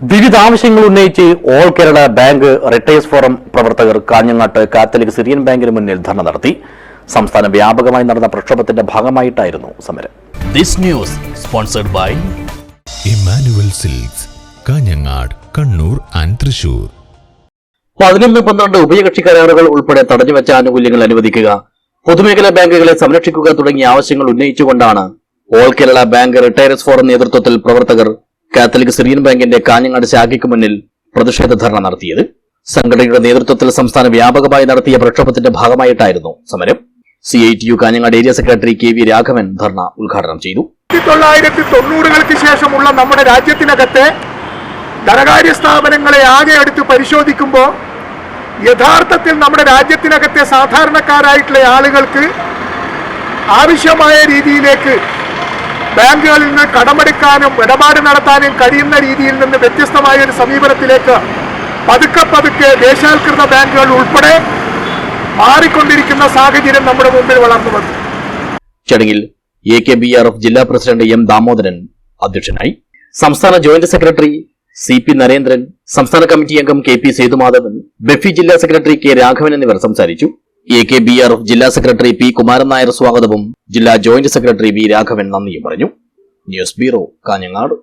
വിവിധ ആവശ്യങ്ങൾ ഉന്നയിച്ച് all Kerala bank retirees forum പ്രവർത്തകർ കാഞ്ഞങ്ങാട്ട് കാത്തലിക് സിറിയൻ ബാങ്കിന് മുന്നിൽ ധർണ നടത്തി. സംസ്ഥാന വ്യാപകമായി നടന്ന പ്രക്ഷോഭത്തിന്റെ ഭാഗമായിട്ടായിരുന്നു സമരം. This news sponsored by Emmanuel Silks Kanhangad Kannur and Thrissur. പതിനൊന്ന് പന്ത്രണ്ട് ഉഭയകക്ഷി കരാറുകൾ ഉൾപ്പെടെ തടഞ്ഞുവച്ച ആനുകൂല്യങ്ങൾ അനുവദിക്കുക പൊതുമേഖലാ ബാങ്കുകളെ സംരക്ഷിക്കുക തുടങ്ങിയ ആവശ്യങ്ങൾ ഉന്നയിച്ചുകൊണ്ടാണ് all Kerala bank retirees forum നേതൃത്വത്തിൽ പ്രവർത്തകർ കാത്തലിക് സിറിയൻ ബാങ്കിന്റെ കാഞ്ഞങ്ങാട് ശാഖയ്ക്ക് മുന്നിൽ പ്രതിഷേധ ധർണ നടത്തിയത്. സംഘടനയുടെ നേതൃത്വത്തിൽ സംസ്ഥാന വ്യാപകമായി നടത്തിയ പ്രക്ഷോഭത്തിന്റെ ഭാഗമായിട്ടായിരുന്നു സമരം. C I T U Kanhangad area secretary K V Raghavan dharna ഉദ്ഘാടനം ചെയ്തു. തൊള്ളായിരത്തി തൊണ്ണൂറുകൾക്ക് ശേഷമുള്ള നമ്മുടെ രാജ്യത്തിനകത്തെ ധനകാര്യ സ്ഥാപനങ്ങളെ ആകെ എടുത്ത് പരിശോധിക്കുമ്പോൾ യഥാർത്ഥത്തിൽ നമ്മുടെ രാജ്യത്തിനകത്തെ സാധാരണക്കാരായിട്ടുള്ള ആളുകൾക്ക് ആവശ്യമായ രീതിയിലേക്ക് ബാങ്കുകളിൽ നിന്ന് കടമെടുക്കാനും ഇടപാട് നടത്താനും കഴിയുന്ന രീതിയിൽ നിന്ന് വ്യത്യസ്തമായ ഒരു സമീപനത്തിലേക്ക് പതുക്കെ പതുക്കെ ദേശാൽകൃത ബാങ്കുകൾ ഉൾപ്പെടെ മാറിക്കൊണ്ടിരിക്കുന്ന സാഹചര്യം നമ്മുടെ മുമ്പിൽ വളർന്നു വന്നു. ചടങ്ങിൽ A K B R F ജില്ലാ പ്രസിഡന്റ് എം ദാമോദരൻ അധ്യക്ഷനായി. സംസ്ഥാന joint secretary C P Narendran സംസ്ഥാന കമ്മിറ്റി അംഗം കെ പി സേതുമാധവൻ ബെഫി ജില്ലാ സെക്രട്ടറി കെ രാഘവൻ എന്നിവർ സംസാരിച്ചു. എ കെ ബി ആർ ജില്ലാ സെക്രട്ടറി പി കുമാരൻ നായർ സ്വാഗതവും ജില്ലാ ജോയിന്റ് സെക്രട്ടറി വി രാഘവൻ നന്ദിയും പറഞ്ഞു. News bureau Kanhangad.